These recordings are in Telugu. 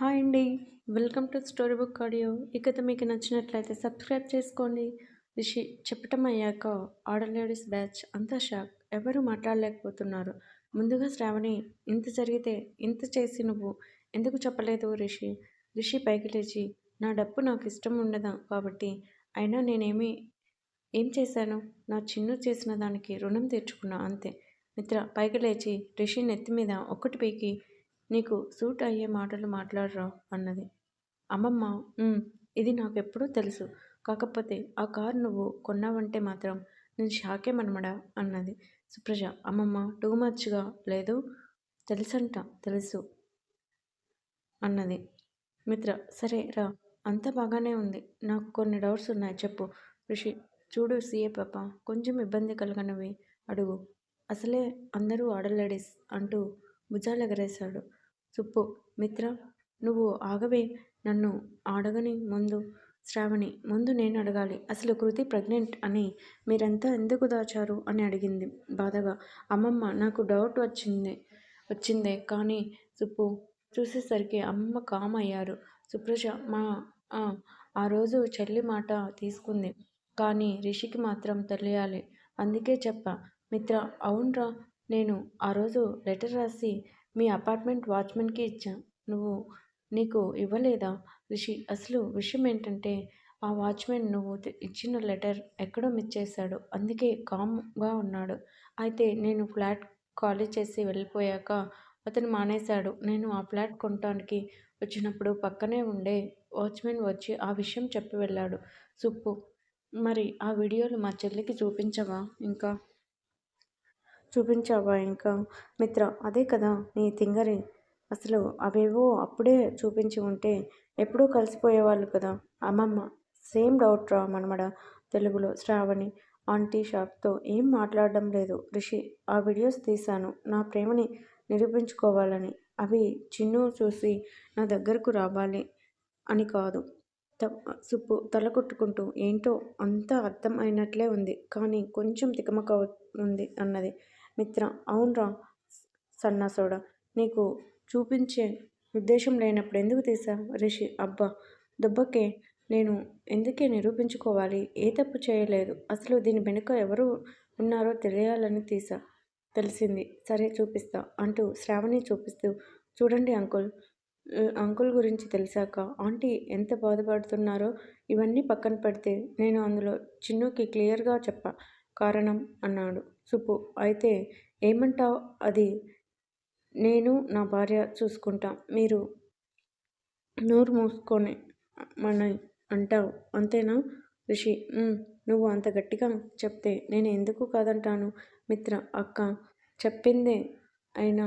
హాయ్ అండి. Welcome to story book audio. ఈ మీకు నచ్చినట్లయితే సబ్స్క్రైబ్ చేసుకోండి. రిషి చెప్పటం అయ్యాక ఆర్డర్ లేడీస్ బ్యాచ్ అంతా షాక్. ఎవరు మాట్లాడలేకపోతున్నారు. ముందుగా శ్రావణి ఇంత జరిగితే ఇంత చేసి నువ్వు ఎందుకు చెప్పలేదు రిషి? రిషి పైకి లేచి నా డబ్బు నాకు ఇష్టం ఉండదా? కాబట్టి అయినా నేనేమి ఏం చేశాను? నా చిన్ను చేసిన దానికి రుణం తీర్చుకున్నా అంతే. మిత్ర పైకి లేచి రిషి నెత్తి మీద ఒక్కటి పీకి నీకు సూట్ అయ్యే మాటలు మాట్లాడరా? అన్నది. అమ్మమ్మ ఇది నాకెప్పుడూ తెలుసు. కాకపోతే ఆ కారు నువ్వు కొన్నావంటే మాత్రం నేను షాకే మనమడా? అన్నది. సుప్రజ. అమ్మమ్మ టూ మచ్గా? లేదు. తెలుసంట తెలుసు. అన్నది. మిత్ర. సరే రా. అంతా బాగానే ఉంది. నాకు కొన్ని డౌట్స్ ఉన్నాయి. చెప్పు. ఋషి చూడు సీఏ పాప కొంచెం ఇబ్బంది కలగనివి. అడుగు. అసలే అందరూ ఆడలేడీస్ అంటూ భుజాలు సుప్పు మిత్ర నువ్వు ఆగవే నన్ను అడగని ముందు శ్రావణి ముందు నేను అడగాలి. అసలు కృతి ప్రెగ్నెంట్ అని మీరంతా ఎందుకు దాచారు? అని అడిగింది బాధగా. అమ్మమ్మ నాకు డౌట్ వచ్చింది వచ్చిందే కానీ సుప్పు చూసేసరికి అమ్మమ్మ కామ్ అయ్యారు. సుప్రజ మా ఆ రోజు చెల్లి మాట తీసుకుంది కానీ రిషికి మాత్రం తెలియాలి. అందుకే చెప్పా మిత్ర అవునరా నేను ఆ రోజు లెటర్ రాసి మీ అపార్ట్మెంట్ వాచ్మెన్కి ఇచ్చా. నువ్వు నీకు ఇవ్వలేదా? రిషి అసలు విషయం ఏంటంటే ఆ వాచ్మెన్ నువ్వు ఇచ్చిన లెటర్ ఎక్కడో మిస్ చేశాడు. అందుకే కామ్గా ఉన్నాడు. అయితే నేను ఫ్లాట్ ఖాళీ చేసి వెళ్ళిపోయాక అతను మానేశాడు. నేను ఆ ఫ్లాట్ కొనటానికి వచ్చినప్పుడు పక్కనే ఉండే వాచ్మెన్ వచ్చి ఆ విషయం చెప్పి వెళ్ళాడు. సుప్పు మరి ఆ వీడియోలు మా చెల్లికి చూపించవా ఇంకా? చూపించావా ఇంకా? మిత్ర అదే కదా నీ తింగరి. అసలు అవేవో అప్పుడే చూపించి ఉంటే ఎప్పుడూ కలిసిపోయేవాళ్ళు కదా. అమ్మమ్మ సేమ్ డౌట్ రా మనమడ తెలుగులో శ్రావణి ఆంటీ షాప్తో ఏం మాట్లాడడం లేదు. రిషి ఆ వీడియోస్ తీశాను. నా ప్రేమని నిరూపించుకోవాలని. అవి చిన్ను చూసి నా దగ్గరకు రావాలి అని కాదు. సుప్పు తల కొట్టుకుంటూ ఏంటో అంతా అర్థం అయినట్లే ఉంది. కానీ కొంచెం తికమక ఉంది అన్నది. మిత్ర అవునరా సన్నాసోడా నీకు చూపించే ఉద్దేశం లేనప్పుడు ఎందుకు తీసా? రిషి అబ్బా దుబ్బకే నేను ఎందుకే నిరూపించుకోవాలి? ఏ తప్పు చేయలేదు. అసలు దీని వెనుక ఎవరు ఉన్నారో తెలియాలని తీసా. తెలిసింది. సరే చూపిస్తా అంటూ శ్రావణి చూపిస్తూ చూడండి అంకుల్. అంకుల్ గురించి తెలిసాక ఆంటీ ఎంత బాధపడుతున్నారో ఇవన్నీ పక్కన పెడితే నేను అందులో చిన్నుకి క్లియర్గా చెప్పా కారణం అన్నాడు. సుబ్బు అయితే ఏమంటావు అది? నేను నా భార్య చూసుకుంటాం. మీరు నోరు మూసుకొని మన అంటావు. అంతేనా? రిషి. నువ్వు అంత గట్టిగా చెప్తే నేను ఎందుకు కాదంటాను మిత్ర? అక్క చెప్పిందే అయినా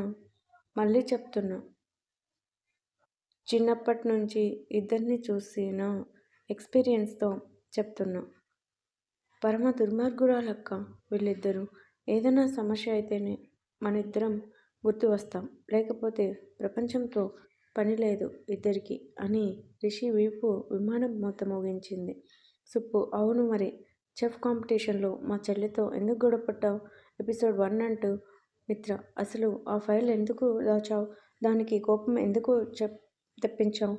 మళ్ళీ చెప్తున్నా. చిన్నప్పటి నుంచి ఇద్దరిని చూసిన ఎక్స్పీరియన్స్తో చెప్తున్నా. పరమ దుర్మార్గురాలక్క వీళ్ళిద్దరూ ఏదైనా సమస్య అయితేనే మన ఇద్దరం గుర్తు వస్తాం. లేకపోతే ప్రపంచంతో పని లేదు ఇద్దరికి అని రిషి వీపు విమానం మొత్తం ముగించింది సుప్పు అవును మరి చెఫ్ కాంపిటీషన్లో మా చెల్లితో ఎందుకు గొడవపడ్డావు ఎపిసోడ్ వన్ అంటూ మిత్ర అసలు ఆ ఫైల్ ఎందుకు దాచావు? దానికి కోపం ఎందుకు చెప్ తెప్పించావు?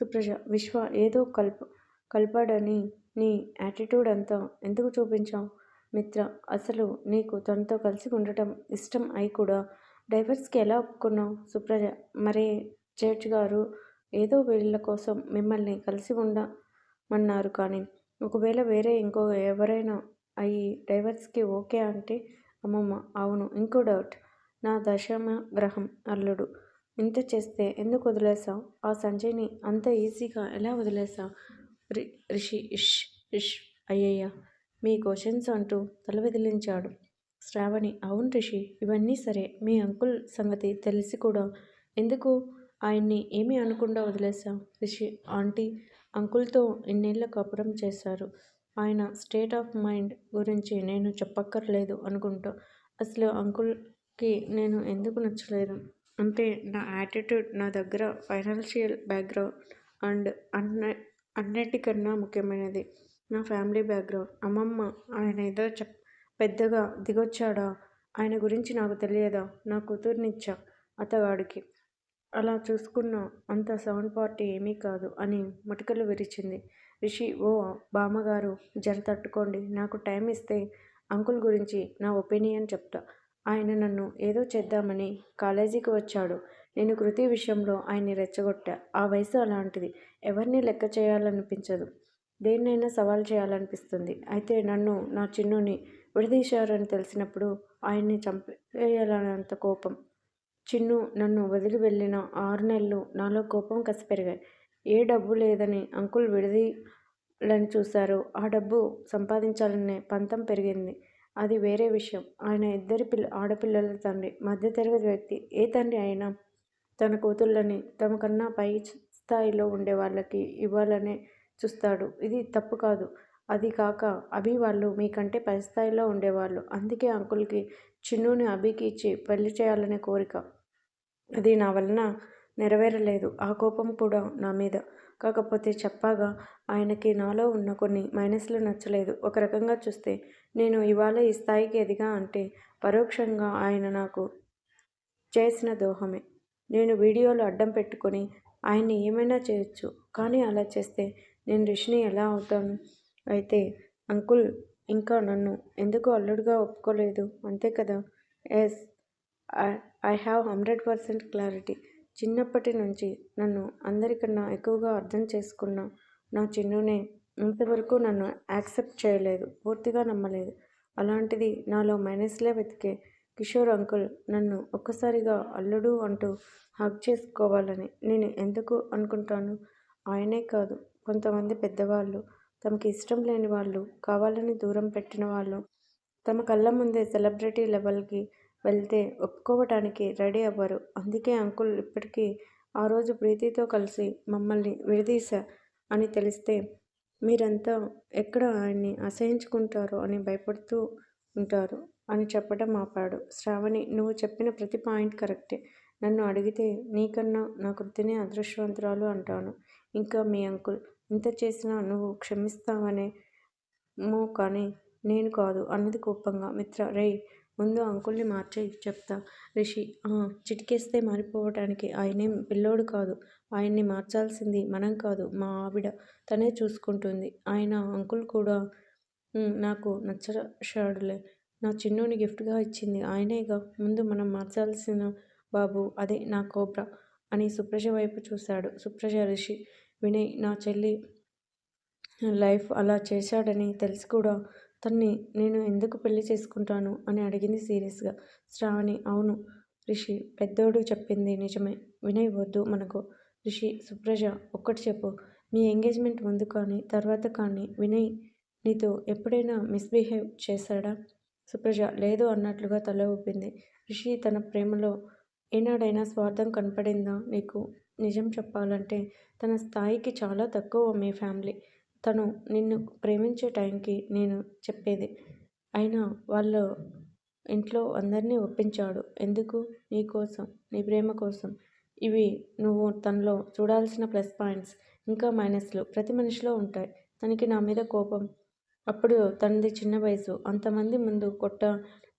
సుప్రజ విశ్వ ఏదో కల్ప కల్పాడని నీ యాటిట్యూడ్ అంతా ఎందుకు చూపించావు? మిత్ర అసలు నీకు తనతో కలిసి ఉండటం ఇష్టం అయి కూడా? డైవర్స్కి ఎలా ఒప్పుకున్నావు సుప్రజ? మరే జడ్జ్ గారు ఏదో వీళ్ళ కోసం మిమ్మల్ని కలిసి ఉండమన్నారు కానీ ఒకవేళ వేరే ఇంకో ఎవరైనా అయ్యి డైవర్స్కి ఓకే అంటే అమ్మమ్మ అవును ఇంకో డౌట్. నా దశమ గ్రహం అల్లుడు. ఇంత చేస్తే ఎందుకు వదిలేసావు ఆ సంజయ్ని అంత ఈజీగా ఎలా వదిలేసావు రిషి ఇష్ ఇష్ అయ్యయ్యా. మీ క్వశ్చన్స్ అంటూ తల విదిలించాడు. శ్రావణి అవును రిషి ఇవన్నీ సరే. మీ అంకుల్ సంగతి తెలిసి కూడా ఎందుకు ఆయన్ని ఏమీ అనకుండా వదిలేశాం రిషి ఆంటీ అంకుల్తో ఇన్నేళ్ళ కాపురం చేశారు. ఆయన స్టేట్ ఆఫ్ మైండ్ గురించి నేను చెప్పక్కర్లేదు అనుకుంటా అసలు అంకుల్కి నేను ఎందుకు నచ్చలేదు? అంటే నా యాటిట్యూడ్ నా దగ్గర ఫైనాన్షియల్ బ్యాక్గ్రౌండ్ అండ్ అన్న అన్నిటికన్నా ముఖ్యమైనది. నా ఫ్యామిలీ బ్యాక్గ్రౌండ్. అమ్మమ్మ ఆయన ఏదో చెప్ పెద్దగా దిగొచ్చాడా? ఆయన గురించి నాకు తెలియదా? నా కూతుర్నిచ్చా అతగాడికి అలా చూసుకున్న అంత సౌండ్ పార్టీ ఏమీ కాదు అని ముటికలు విరిచింది. రిషి ఓ బామ్మగారు జర తట్టుకోండి. నాకు టైం ఇస్తే అంకుల్ గురించి నా ఒపీనియన్ చెప్తా. ఆయన నన్ను ఏదో చేద్దామని కాలేజీకి వచ్చాడు. నేను కృతి విషయంలో ఆయన్ని రెచ్చగొట్టా. ఆ వయసు అలాంటిది. ఎవరిని లెక్క చేయాలనిపించదు. దేన్నైనా సవాల్ చేయాలనిపిస్తుంది. అయితే నన్ను నా చిన్నుని విడదీశారని తెలిసినప్పుడు ఆయన్ని చంపేయాలన్నంత కోపం. చిన్ను నన్ను వదిలి వెళ్ళిన ఆరు నెలలు నాలో కోపం కసి పెరిగాయి. ఏ డబ్బు లేదని అంకుల్ విడదీయాలని చూశారో. ఆ డబ్బు సంపాదించాలనే పంతం పెరిగింది. అది వేరే విషయం. ఆయన ఇద్దరి పిల్ల ఆడపిల్లల తండ్రి మధ్యతరగతి వ్యక్తి ఏ తండ్రి అయినా తన కూతుళ్ళని తమకన్నా పై స్థాయిలో ఉండే వాళ్ళకి ఇవ్వాలనే చూస్తాడు. ఇది తప్పు కాదు. అది కాక అభి వాళ్ళు మీకంటే పై స్థాయిలో ఉండేవాళ్ళు. అందుకే అంకుల్కి చిన్నుని అభికి ఇచ్చి పెళ్ళి చేయాలనే కోరిక. అది నా వలన నెరవేరలేదు. ఆ కోపం కూడా నా మీద. కాకపోతే చెప్పాగా ఆయనకి నాలో ఉన్న కొన్ని మైనస్లు నచ్చలేదు. ఒక రకంగా చూస్తే నేను ఇవాళ ఈ స్థాయికి ఎదిగా అంటే పరోక్షంగా ఆయన నాకు చేసిన దోహమే. నేను వీడియోలు అడ్డం పెట్టుకొని ఆయన్ని ఏమైనా చేయొచ్చు. కానీ అలా చేస్తే నేను రిషిని ఎలా అవుతాను? అయితే అంకుల్ ఇంకా నన్ను ఎందుకు అల్లుడుగా ఒప్పుకోలేదు? అంతే కదా? Yes I have hundred percent clarity. చిన్నప్పటి నుంచి నన్ను అందరికన్నా ఎక్కువగా అర్థం చేసుకున్న నా చిన్నునే ఇంతవరకు నన్ను యాక్సెప్ట్ చేయలేదు పూర్తిగా నమ్మలేదు. అలాంటిది నాలో మైనస్లే వెతికే కిషోర్ అంకుల్ నన్ను ఒక్కసారిగా అల్లుడు అంటూ హగ్ చేసుకోవాలని నేను ఎందుకు అనుకుంటాను? ఆయనే కాదు కొంతమంది పెద్దవాళ్ళు తమకి ఇష్టం లేని వాళ్ళు కావాలని దూరం పెట్టిన వాళ్ళు తమ కళ్ళ ముందే సెలబ్రిటీ లెవెల్కి వెళ్తే ఒప్పుకోవటానికి రెడీ అవ్వరు. అందుకే అంకుల్ ఇప్పటికీ ఆ రోజు ప్రీతితో కలిసి మమ్మల్ని విడదీశా అని తెలిస్తే మీరంతా ఎక్కడ ఆయన్ని అసహించుకుంటారో అని భయపడుతూ ఉంటారు అని చెప్పడం ఆపాడు. శ్రావణి నువ్వు చెప్పిన ప్రతి పాయింట్ కరెక్టే. నన్ను అడిగితే నీకన్నా నా కృతినే అదృష్టవంతురాలు అంటాను. ఇంకా మీ అంకుల్ ఇంత చేసినా నువ్వు క్షమిస్తావనేమో కానీ నేను కాదు అన్నది కోపంగా మిత్ర. రేయ్ ముందు అంకుల్ని మార్చే చెప్తా. రిషి చిటికేస్తే మారిపోవటానికి ఆయనేం పిల్లోడు కాదు. ఆయన్ని మార్చాల్సింది మనం కాదు మా ఆవిడ. తనే చూసుకుంటుంది. ఆయన అంకుల్ కూడా నాకు నచ్చషాడులే నా చిన్నుని గిఫ్ట్గా ఇచ్చింది ఆయనేగా. ముందు మనం మార్చాల్సిన బాబు అదే నా కోబ్రా అని సుప్రజ వైపు చూశాడు. సుప్రజ రిషి వినయ్ నా చెల్లి లైఫ్ అలా చేశాడని తెలిసి కూడా తన్ని నేను ఎందుకు పెళ్ళి చేసుకుంటాను అని అడిగింది సీరియస్గా. శ్రావణి అవును రిషి పెద్దోడు చెప్పింది నిజమే. వినయ్ వద్దు మనకు. రిషి సుప్రజ ఒక్కటి చెప్పు. మీ ఎంగేజ్మెంట్ ముందు కానీ తర్వాత కానీ వినయ్ నీతో ఎప్పుడైనా మిస్బిహేవ్ చేశాడా? సుప్రజ లేదు అన్నట్లుగా తల ఊపింది. రిషి తన ప్రేమలో ఏనాడైనా స్వార్థం కనపడిందా నీకు? నిజం చెప్పాలంటే తన స్థాయికి చాలా తక్కువ మీ ఫ్యామిలీ. తను నిన్ను ప్రేమించే టైంకి నేను చెప్పేది. అయినా వాళ్ళు ఇంట్లో అందరినీ ఒప్పించాడు. ఎందుకు? నీ కోసం నీ ప్రేమ కోసం. ఇవి నువ్వు తనలో చూడాల్సిన ప్లస్ పాయింట్స్ ఇంకా మైనస్లు ప్రతి మనిషిలో ఉంటాయి. తనకి నా మీద కోపం. అప్పుడు తనది చిన్న వయసు. అంతమంది ముందు కొట్ట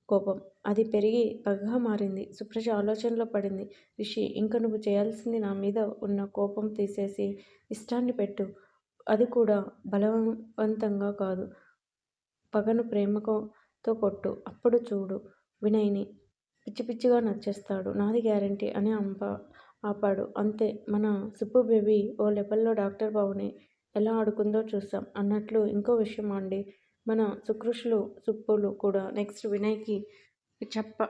కోపం. అది పెరిగి పగగా మారింది. సుప్రజ ఆలోచనలో పడింది. రిషి ఇంక నువ్వు చేయాల్సింది నా మీద ఉన్న కోపం తీసేసి ఇష్టాన్ని పెట్టు. అది కూడా బలవంతంగా కాదు. పగను ప్రేమతో కొట్టు. అప్పుడు చూడు వినయ్ని. పిచ్చి పిచ్చిగా నచ్చేస్తాడు. నాది గ్యారంటీ అని అంప ఆపాడు. అంతే. మన సుప్పు బేబీ ఓ లెవెల్లో డాక్టర్ బాబుని ఎలా ఆడుకుందో చూసాం అన్నట్లు ఇంకో విషయం అండి. మన సుకృషులు సుప్పులు కూడా నెక్స్ట్ వినయ్కి చెప్ప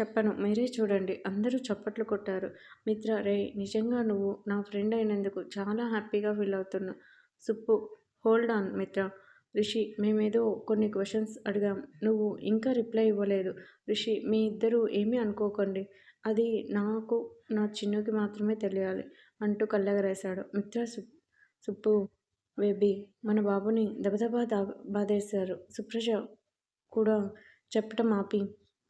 చెప్పను. మీరే చూడండి. అందరూ చప్పట్లు కొట్టారు. మిత్ర రే నిజంగా నువ్వు నా ఫ్రెండ్ అయినందుకు చాలా హ్యాపీగా ఫీల్ అవుతున్నా. Suppu hold on Mitra. Rishi మేమేదో కొన్ని క్వశ్చన్స్ అడిగాం. నువ్వు ఇంకా రిప్లై ఇవ్వలేదు. రిషి మీ ఇద్దరూ ఏమీ అనుకోకండి. అది నాకు నా చిన్నుకి మాత్రమే తెలియాలి అంటూ కళ్ళగరేశాడు. మిత్ర సుప్పు బేబీ మన బాబుని దబదబా దా బాధేశారు. సుప్రజ కూడా చెప్పటం ఆపి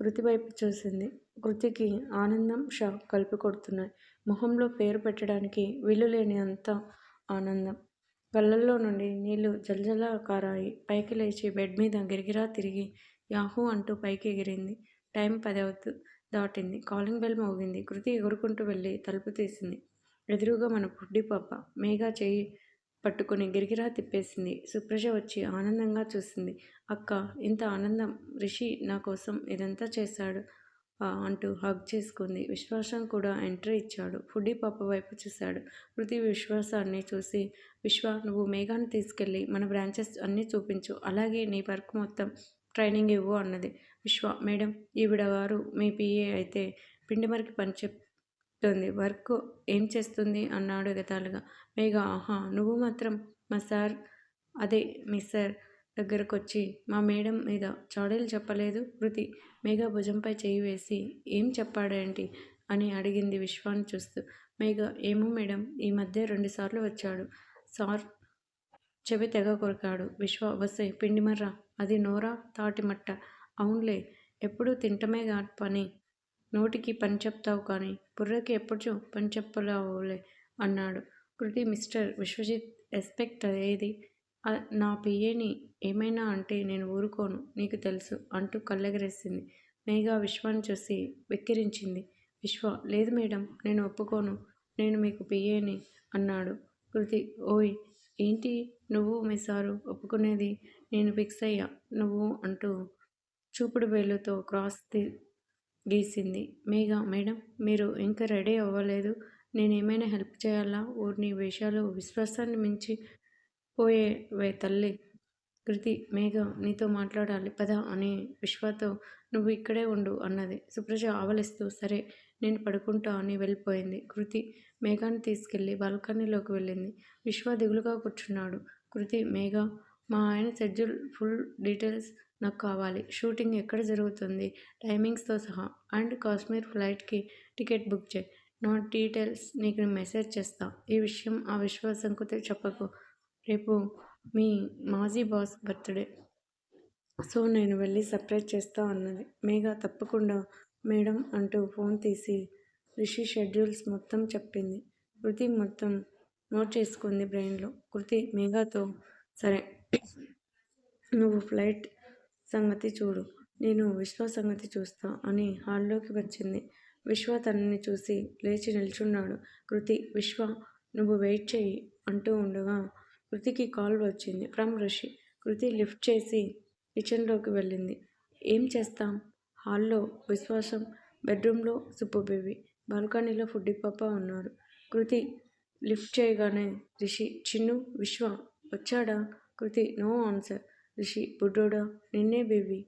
కృతి వైపు చూసింది. కృతికి ఆనందం షాక్ కలిపి కొడుతున్నాయి. మొహంలో పేరు పెట్టడానికి వీలు లేని అంత ఆనందం. కళ్ళల్లో నుండి నీళ్ళు జలజల కారాయి పైకి లేచి బెడ్ మీద గిరిగిరా తిరిగి యాహూ అంటూ పైకి ఎగిరింది. టైం పది దాటింది. కాలింగ్ బెల్ మోగింది. కృతి ఎగురుకుంటూ వెళ్ళి తలుపు తీసింది. ఎదురుగా మన పుడ్డి పాప. మేఘా చేయి పట్టుకుని గిరిగిరా తిప్పేసింది. సుప్రజ వచ్చి ఆనందంగా చూసింది. అక్క ఇంత ఆనందం. రిషి నా కోసం ఇదంతా చేశాడు అంటూ హగ్ చేసుకుంది. విశ్వాసం కూడా ఎంట్రీ ఇచ్చాడు. ఫుడ్డీ పాప వైపు చూశాడు. పృథ్వీ విశ్వాసాన్ని చూసి విశ్వ నువ్వు మేఘాన్ని తీసుకెళ్ళి మన బ్రాంచెస్ అన్నీ చూపించు. అలాగే నీ వర్క్ మొత్తం ట్రైనింగ్ ఇవ్వు అన్నది. విశ్వ మేడం ఈవిడ గారు మీ పిఏ అయితే పిండిమరికి పని చెప్ చెప్తుంది. వర్క్ ఏం చేస్తుంది? అన్నాడు గతాలుగా మేఘ ఆహా నువ్వు మాత్రం మా సార్ అదే మీ సార్ దగ్గరకు వచ్చి మా మేడం మీద చాడీలు చెప్పలేదు? కృతి మేఘ భుజంపై చేయి వేసి ఏం చెప్పాడేంటి అని అడిగింది విశ్వాన్ని చూస్తూ. మేఘ ఏమో మేడం ఈ మధ్య రెండుసార్లు వచ్చాడు. సార్ చెవి తెగ కొరికాడు. విశ్వ వసే పిండిమర్ర అది నోరా తాటిమట్ట. అవునులే ఎప్పుడూ తింటమే గా పని? నోటికి పని చెప్తావు కానీ బుర్రకి ఎప్పుడు పని చెప్పలేవులే అన్నాడు. కృతి మిస్టర్ విశ్వజిత్ ఎస్పెక్ట్ ఏది? నా పిఏని ఏమైనా అంటే నేను ఊరుకోను నీకు తెలుసు అంటూ కళ్ళెగరేసింది. మేఘా విశ్వాన్ని చూసి వెక్కిరించింది. విశ్వ లేదు మేడం నేను ఒప్పుకోను నేను మీకు పిఏని అన్నాడు కృతి. ఓయ్ ఏంటి నువ్వు మీ సారు ఒప్పుకునేది? నేను ఫిక్స్ అయ్యా నువ్వు అంటూ చూపుడు వేలుతో క్రాస్ గీసింది. మేఘా మేడం మీరు ఇంకా రెడీ అవ్వలేదు. నేను ఏమైనా హెల్ప్ చేయాలా? ఊరిని వేషాలు విశ్వాసాన్ని మించి పోయేవే తల్లి కృతి మేఘ నీతో మాట్లాడాలి పద అని విశ్వతో నువ్వు ఇక్కడే ఉండు అన్నది. సుప్రజ ఆవలిస్తూ సరే నేను పడుకుంటా అని వెళ్ళిపోయింది. కృతి మేఘాన్ని తీసుకెళ్ళి బాల్కనీలోకి వెళ్ళింది. విశ్వ దిగులుగా కూర్చున్నాడు. కృతి మేఘ మా ఆయన షెడ్యూల్ ఫుల్ డీటెయిల్స్ నాకు కావాలి. షూటింగ్ ఎక్కడ జరుగుతుంది? టైమింగ్స్తో సహా. అండ్ కాశ్మీర్ ఫ్లైట్కి టికెట్ బుక్ చేయి. నా డీటెయిల్స్ నీకు మెసేజ్ చేస్తా. ఈ విషయం ఆ విశ్వాసంకు చెప్పకు. రేపు మీ మాజీ బాస్ బర్త్డే. సో నేను వెళ్ళి సర్ప్రైజ్ చేస్తా అన్నది. మేఘ తప్పకుండా మేడం అంటూ ఫోన్ తీసి రిషి షెడ్యూల్స్ మొత్తం చెప్పింది. కృతి మొత్తం నోట్ చేసుకుంది బ్రెయిన్లో. కృతి మేఘాతో సరే. నువ్వు ఫ్లైట్ సంగతి చూడు. నేను విశ్వ సంగతి చూస్తా అని హాల్లోకి వచ్చింది. విశ్వ తనని చూసి లేచి నిల్చున్నాడు. కృతి విశ్వ నువ్వు వెయిట్ చేయి అంటూ ఉండగా కృతికి కాల్ వచ్చింది. ఫ్రమ్ ఋషి కృతి లిఫ్ట్ చేసి కిచెన్లోకి వెళ్ళింది. ఏం చేస్తాం? హాల్లో విశ్వాసం బెడ్రూమ్లో బేబీ బాల్కనీలో ఫుడ్డి పాప ఉన్నారు. కృతి లిఫ్ట్ చేయగానే రిషి చిన్ను విశ్వ వచ్చాడా? Kriti no answer. రిషి బుడ్డోడా నిన్నే బేబీ.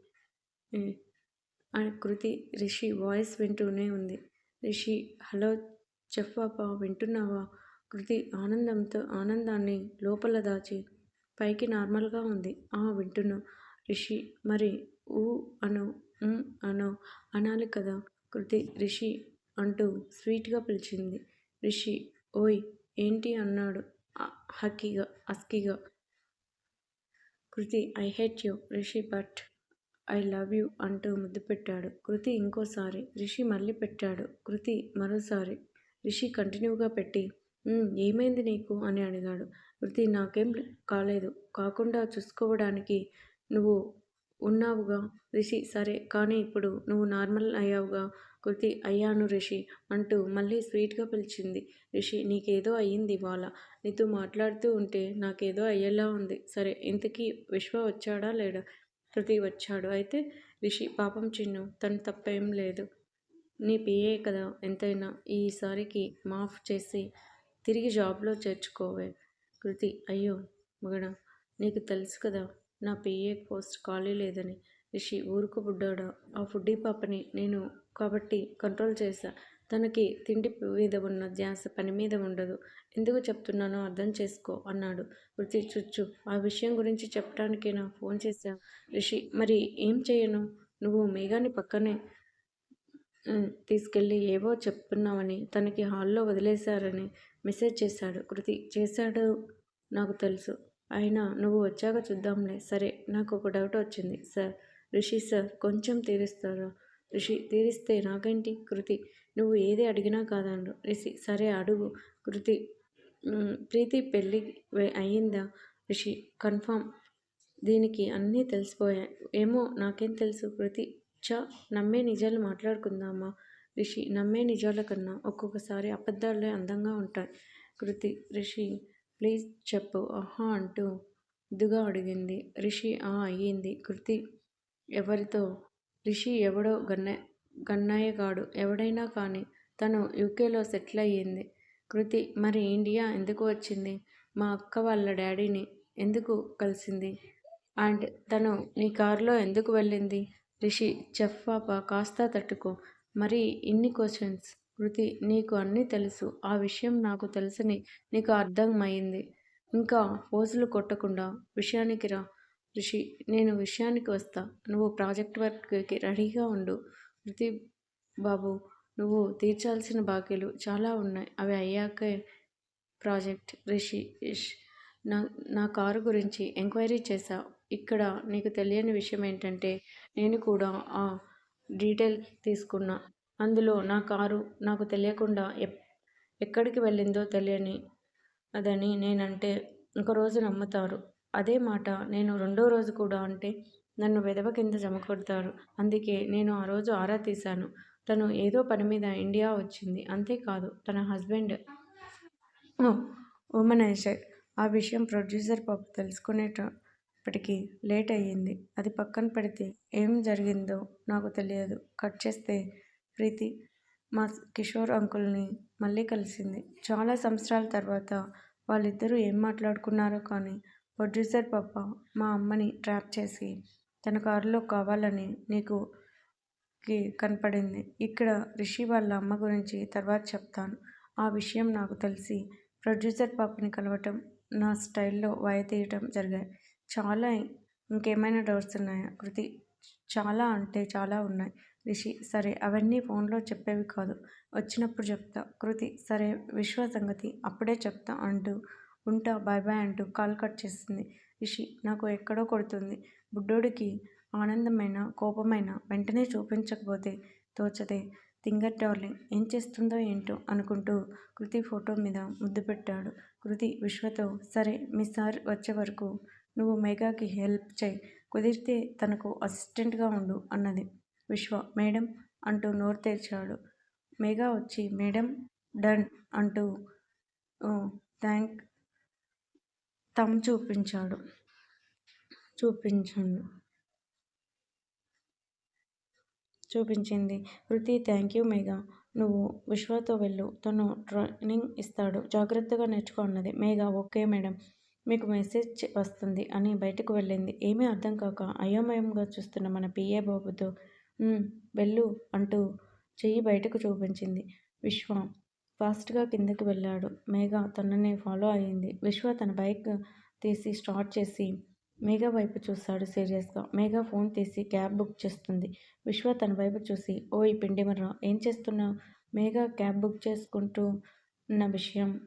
కృతి రిషి వాయిస్ వింటూనే ఉంది. రిషి హలో చెప్పాపా వింటున్నావా? కృతి ఆనందంతో ఆనందాన్ని లోపల దాచి పైకి నార్మల్గా ఉంది. ఆ వింటున్నా. రిషి మరి ఊ అను అను అనాలి కదా? కృతి రిషి అంటూ స్వీట్గా పిలిచింది. రిషి ఓయ్ ఏంటి అన్నాడు హకీగా అస్కిగా. Kriti I hate you Rishi but I love you అంటూ ముద్దు పెట్టాడు. కృతి ఇంకోసారి రిషి మళ్ళీ పెట్టాడు. కృతి మరోసారి రిషి కంటిన్యూగా పెట్టి ఏమైంది నీకు? అని అడిగాడు. కృతి నాకేం కాలేదు. కాకుండా చూసుకోవడానికి నువ్వు ఉన్నావుగా రిషి. సరే కానీ ఇప్పుడు నువ్వు నార్మల్ అయ్యావుగా. కృతి అయ్యాను రిషి అంటూ మళ్ళీ స్వీట్గా పిలిచింది. రిషి నీకేదో అయ్యింది ఇవాళ. నీతో మాట్లాడుతూ ఉంటే నాకేదో అయ్యేలా ఉంది. సరే ఇంతకీ విశ్వ వచ్చాడా లేడా? కృతి వచ్చాడు. అయితే రిషి పాపం చిన్ను తను తప్పేం లేదు. నీ పిఏ కదా ఎంతైనా ఈసారికి మాఫ్ చేసి తిరిగి జాబ్లో చేర్చుకోవే. కృతి అయ్యో మగడ నీకు తెలుసు కదా నా పిఏ పోస్ట్ ఖాళీ లేదని. రిషి ఊరుకు బుడ్డాడా ఆ ఫుడ్డీ పాపని నేను కాబట్టి కంట్రోల్ చేశా. తనకి తిండి మీద ఉన్న ధ్యాస పని మీద ఉండదు. ఎందుకు చెప్తున్నానో అర్థం చేసుకో అన్నాడు. వృత్తి చుచ్చు. ఆ విషయం గురించి చెప్పడానికి నా ఫోన్ చేశా. రిషి మరి ఏం చేయను? నువ్వు మేఘాన్ని పక్కనే తీసుకెళ్ళి ఏవో చెప్తున్నావని తనకి హాల్లో వదిలేశారని మెసేజ్ చేశాడు. కృతి చేశాడు? నాకు తెలుసు. అయినా నువ్వు వచ్చాక చూద్దాంలే. సరే నాకు ఒక డౌట్ వచ్చింది. సార్ రిషి సార్ కొంచెం తీరుస్తారా? ఋషి తీరిస్తే నాకేంటి కృతి? నువ్వు ఏది అడిగినా కాదండు. రిషి సరే అడుగు. కృతి ప్రీతి పెళ్ళి అయ్యిందా? రిషి కన్ఫామ్. దీనికి అన్నీ తెలిసిపోయాయి. ఏమో నాకేం తెలుసు కృతి. చ నమ్మే నిజాలు మాట్లాడుకుందామా? రిషి నమ్మే నిజాల కన్నా ఒక్కొక్కసారి అబద్ధాలే అందంగా ఉంటాయి. కృతి రిషి ప్లీజ్ చెప్పు. ఆహా అంటూ ముద్దుగా అడిగింది. రిషి ఆ అయ్యింది. కృతి ఎవరితో? రిషి ఎవడో గన్న గన్నయ్యగాడు ఎవడైనా కానీ తను యూకేలో సెటిల్ అయ్యింది. కృతి మరి ఇండియా ఎందుకు వచ్చింది? మా అక్క వాళ్ళ డాడీని ఎందుకు కలిసింది? అండ్ తను నీ కారులో ఎందుకు వెళ్ళింది? రిషి చెఫ్ పాప కాస్త తట్టుకో. మరి ఇన్ని క్వశ్చన్స్ కృతి నీకు అన్నీ తెలుసు. ఆ విషయం నాకు తెలుసని నీకు అర్థమైంది ఇంకా పోజులు కొట్టకుండా విషయానికి రా. ఋషి నేను విషయానికి వస్తా. నువ్వు ప్రాజెక్ట్ వర్క్కి రెడీగా ఉండు. ప్రతి బాబు నువ్వు తీర్చాల్సిన బాకీలు చాలా ఉన్నాయి. అవి అయ్యాకే ప్రాజెక్ట్. రిషి ఇష్ నా నా కారు గురించి ఎంక్వైరీ చేశా. ఇక్కడ నీకు తెలియని విషయం ఏంటంటే నేను కూడా ఆ డీటెయిల్ తీసుకున్నా. అందులో నా కారు నాకు తెలియకుండా ఎప్ ఎక్కడికి వెళ్ళిందో తెలియని అదని నేనంటే ఒకరోజు నమ్ముతారు. అదే మాట. నేను రెండో రోజు కూడా అంటే నన్ను వెదవ కింద జమ కొడతారు. అందుకే నేను ఆ రోజు ఆరా తీశాను. తను ఏదో పని మీద ఇండియా వచ్చింది. అంతేకాదు తన హస్బెండ్ ఉమనేషర్ ఆ విషయం ప్రొడ్యూసర్ పాప తెలుసుకునేటప్పటికీ లేట్ అయ్యింది. అది పక్కన పెడితే ఏం జరిగిందో నాకు తెలియదు. కట్ చేస్తే ప్రీతి మా కిషోర్ అంకుల్ని మళ్ళీ కలిసింది. చాలా సంవత్సరాల తర్వాత వాళ్ళిద్దరూ ఏం మాట్లాడుకున్నారో కానీ ప్రొడ్యూసర్ పాప మా అమ్మని ట్రాప్ చేసి తన కారులో కావాలని నీకు కి కనపడింది. ఇక్కడ రిషి వాళ్ళ అమ్మ గురించి తర్వాత చెప్తాను. ఆ విషయం నాకు తెలిసి ప్రొడ్యూసర్ పాపని కలవటం నా స్టైల్లో వాయి తీయటం జరిగాయి. చాలా ఇంకేమైనా డౌట్స్ ఉన్నాయా? కృతి చాలా అంటే చాలా ఉన్నాయి. రిషి సరే అవన్నీ ఫోన్లో చెప్పేవి కాదు. వచ్చినప్పుడు చెప్తా. కృతి సరే విశ్వ సంగతి అప్పుడే చెప్తా అంటూ ఉంటా బాయ్ బాయ్ అంటూ కాల్ కట్ చేసింది రిషి నాకు ఎక్కడో కొడుతుంది. బుడ్డోడికి ఆనందమైన కోపమైన వెంటనే చూపించకపోతే తోచదే. థింగర్ డార్లింగ్ ఏం చేస్తుందో ఏంటో అనుకుంటూ కృతి ఫోటో మీద ముద్దు పెట్టాడు. కృతి విశ్వతో సరే మీ సార్ వచ్చే వరకు నువ్వు మేఘాకి హెల్ప్ చేయి. కుదిరితే తనకు అసిస్టెంట్గా ఉండు అన్నది విశ్వ. మేడం అంటూ నోరు తెరిచాడు. మేఘా వచ్చి మేడం డన్ అంటూ థ్యాంక్ తమ్ చూపించాడు. చూపించాడు. చూపించింది. వృత్తి థ్యాంక్ యూ మేఘా. నువ్వు విశ్వతో వెళ్ళు. తను ట్రైనింగ్ ఇస్తాడు. జాగ్రత్తగా నేర్చుకో అన్నది. Megha okay madam. మీకు మెసేజ్ వస్తుంది అని బయటకు వెళ్ళింది. ఏమీ అర్థం కాక అయోమయంగా చూస్తున్న మన పిఏ బాబుతో వెళ్ళు అంటూ చెయ్యి బయటకు చూపించింది. విశ్వ ఫాస్ట్గా కిందకి వెళ్ళాడు. మేఘ తనని ఫాలో అయింది. విశ్వ తన బైక్ తీసి స్టార్ట్ చేసి మేఘా వైపు చూశాడు సీరియస్గా. మేఘా ఫోన్ తీసి క్యాబ్ బుక్ చేస్తుంది. విశ్వ తన వైపు చూసి ఓయ్ పిండిమర్రా ఏం చేస్తున్నావు? మేఘా క్యాబ్ బుక్ చేసుకుంటూ ఉన్న విషయం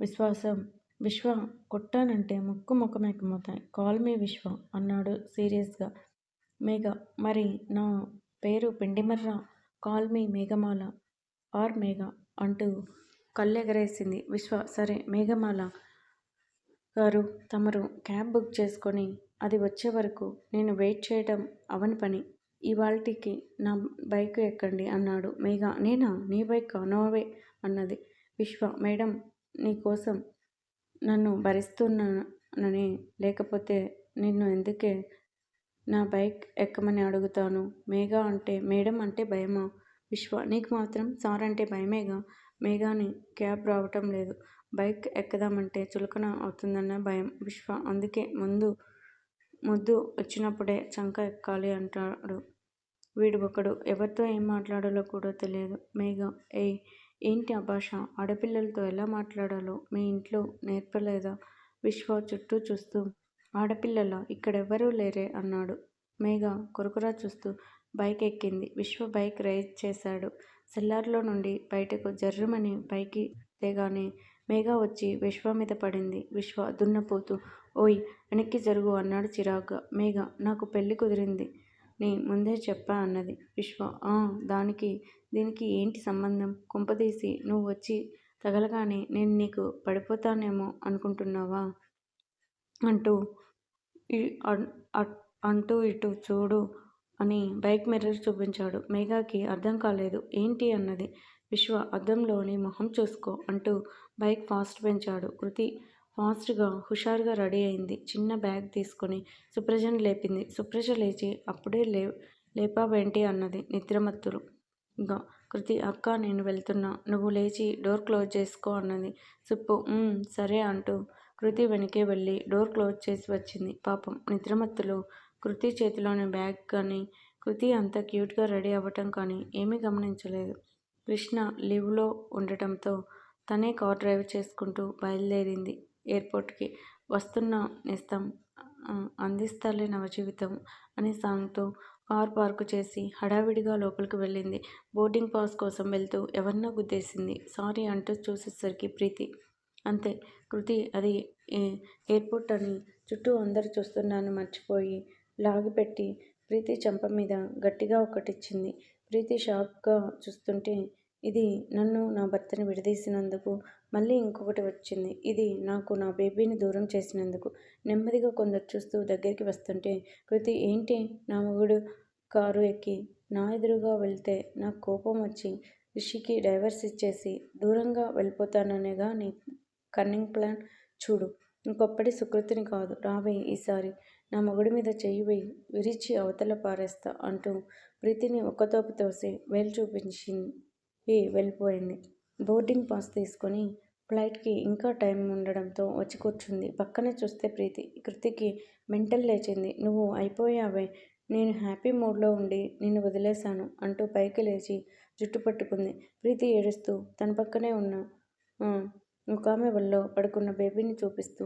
విశ్వాసం. విశ్వ కొట్టానంటే ముక్కు ముఖమేకమవుతాయి కాల్ మీ విశ్వ అన్నాడు సీరియస్గా. మేఘ మరి నా పేరు పిండిమర్రా? Call me Meghamala. ఆర్ మేఘ. అంటూ కళ్ళెగరేసింది. విశ్వ సరే మేఘమాల గారు తమరు క్యాబ్ బుక్ చేసుకొని అది వచ్చే వరకు నేను వెయిట్ చేయడం అవని పని. ఇవాళకి నా బైక్ ఎక్కండి అన్నాడు. మేఘ నేనా? నీ బైక్? నోవే అన్నది. విశ్వ మేడం నీకోసం నన్ను భరిస్తున్నానని లేకపోతే నిన్ను ఎందుకే నా బైక్ ఎక్కమని అడుగుతాను? మేఘ అంటే మేడం అంటే భయమా? విశ్వ నీకు మాత్రం సార్ అంటే భయమేగా? మేఘాని క్యాబ్ రావటం లేదు. బైక్ ఎక్కదామంటే చులకన అవుతుందన్న భయం విశ్వ. అందుకే ముందు ముద్దు వచ్చినప్పుడే చంక ఎక్కాలి అంటాడు. వీడు ఒకడు. ఎవరితో ఏం మాట్లాడాలో కూడా తెలియదు. మేఘ ఏయ్ ఏంటి ఆ భాష? ఆడపిల్లలతో ఎలా మాట్లాడాలో? మీ ఇంట్లో నేర్పలేదా? విశ్వ చుట్టూ చూస్తూ ఆడపిల్లల? ఇక్కడెవ్వరూ లేరే అన్నాడు. మేఘ కొరకురా చూస్తూ బైక్ ఎక్కింది విశ్వ బైక్ రైడ్ చేశాడు. సెల్లార్లో నుండి బయటకు జర్రుమని పైకి తేగానే మేఘ వచ్చి విశ్వ మీద పడింది. విశ్వ దున్నపోతూ ఓయ్ వెనక్కి జరుగు అన్నాడు చిరాగ్గా. మేఘ నాకు పెళ్ళి కుదిరింది. నీ ముందే చెప్పా అన్నది. విశ్వ దానికి దీనికి ఏంటి సంబంధం? కుంపదీసి నువ్వు వచ్చి తగలగానే నేను నీకు పడిపోతానేమో అనుకుంటున్నావా? అంటూ అంటూ ఇటు చూడు అని బైక్ మిర్రర్ చూపించాడు. మేఘాకి అర్థం కాలేదు. ఏంటి అన్నది. విశ్వ అద్దంలోని మొహం చూసుకో అంటూ బైక్ ఫాస్ట్ పెంచాడు. కృతి ఫాస్ట్గా హుషారుగా రెడీ అయింది. చిన్న బ్యాగ్ తీసుకుని సుప్రజను లేపింది. సుప్రజ లేచి అప్పుడే లే లేపావేంటి అన్నది నిద్రమత్తులు. ఇంకా కృతి అక్కా నేను వెళ్తున్నా. నువ్వు లేచి డోర్ క్లోజ్ చేసుకో అన్నది. సుప్పు సరే అంటూ కృతి వెనకే వెళ్ళి డోర్ క్లోజ్ చేసి వచ్చింది. పాపం నిద్రమత్తులు కృతి చేతిలోని బ్యాగ్ కానీ, కృతి అంత క్యూట్గా రెడీ అవ్వటం కానీ ఏమీ గమనించలేదు. కృష్ణ లీవ్లో ఉండటంతో తనే కార్ డ్రైవ్ చేసుకుంటూ బయలుదేరింది ఎయిర్పోర్ట్కి వస్తున్న నిస్తాం అందిస్తాలే నవజీవితం అనే సాంగ్తో కార్ పార్కు చేసి హడావిడిగా లోపలికి వెళ్ళింది. బోర్డింగ్ పాస్ కోసం వెళ్తూ ఎవరినో గుద్దేసింది. సారీ అంటూ చూసేసరికి ప్రీతి. అంతే కృతి అది ఎయిర్పోర్ట్ అని చుట్టూ అందరూ చూస్తున్నాను మర్చిపోయి లాగిపెట్టి ప్రీతి చెంప మీద గట్టిగా ఒకటిచ్చింది. ప్రీతి షాక్గా చూస్తుంటే ఇది నన్ను నా భర్తని విడదీసినందుకు మళ్ళీ ఇంకొకటి వచ్చింది. ఇది నాకు నా బేబీని దూరం చేసినందుకు. నెమ్మదిగా కొందరు చూస్తూ దగ్గరికి వస్తుంటే కృతి ఏంటి నా మగుడు కారు ఎక్కి నా ఎదురుగా వెళ్తే నాకు కోపం వచ్చి రిషికి డైవర్స్ ఇచ్చేసి దూరంగా వెళ్ళిపోతాననేగా నీ కన్నింగ్ ప్లాన్ చూడు. ఇంకొప్పటి సుకృతిని కాదు. రావే ఈసారి నా మొగుడి మీద చెయ్యి వేయి విరిచి అవతల పారేస్తా అంటూ ప్రీతిని ఒక్కతోపు తోసి వేలు చూపించి వెళ్ళిపోయింది. బోర్డింగ్ పాస్ తీసుకొని ఫ్లైట్కి ఇంకా టైం ఉండడంతో వచ్చి కూర్చుంది. పక్కనే చూస్తే ప్రీతి. కృతికి మెంటల్ లేచింది. నువ్వు అయిపోయావే నేను హ్యాపీ మూడ్లో ఉండి నిన్ను వదిలేశాను అంటూ పైకి లేచి జుట్టు పట్టుకుంది. ప్రీతి ఏడుస్తూ తన పక్కనే ఉన్న ఒక ఆమె వల్ల పడుకున్న బేబీని చూపిస్తూ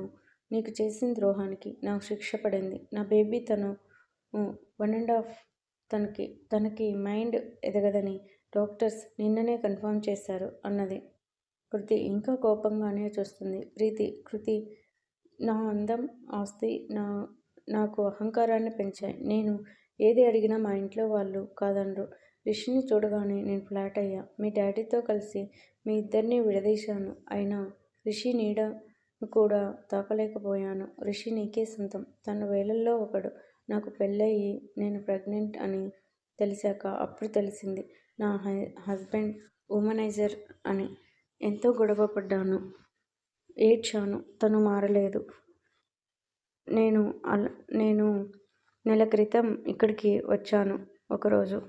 నీకు చేసిన ద్రోహానికి నాకు శిక్ష పడింది. నా బేబీ తను వన్ అండ్ హాఫ్ తనకి తనకి మైండ్ ఎదగదని డాక్టర్స్ నిన్ననే కన్ఫర్మ్ చేశారు అన్నది. కృతి ఇంకా కోపంగానే చూస్తుంది. ప్రీతి కృతి నా అందం, ఆస్తి నా నాకు అహంకారాన్ని పెంచాయి. నేను ఏది అడిగినా మా ఇంట్లో వాళ్ళు కాదనరు. రిషిని చూడగానే నేను ఫ్లాట్ అయ్యా. మీ డాడీతో కలిసి మీ ఇద్దరిని విడదీశాను. అయినా రిషి నీడ కూడా తాకలేకపోయాను. రిషి నీకే సొంతం. తన వేళల్లో ఒకడు. నాకు పెళ్ళయి నేను ప్రెగ్నెంట్ అని తెలిసాక అప్పుడు తెలిసింది నా హస్బెండ్ ఉమనైజర్ అని. ఎంతో గొడవపడ్డాను. ఏడ్చాను. తను మారలేదు. నేను నేను నెల క్రితం ఇక్కడికి వచ్చాను ఒకరోజు.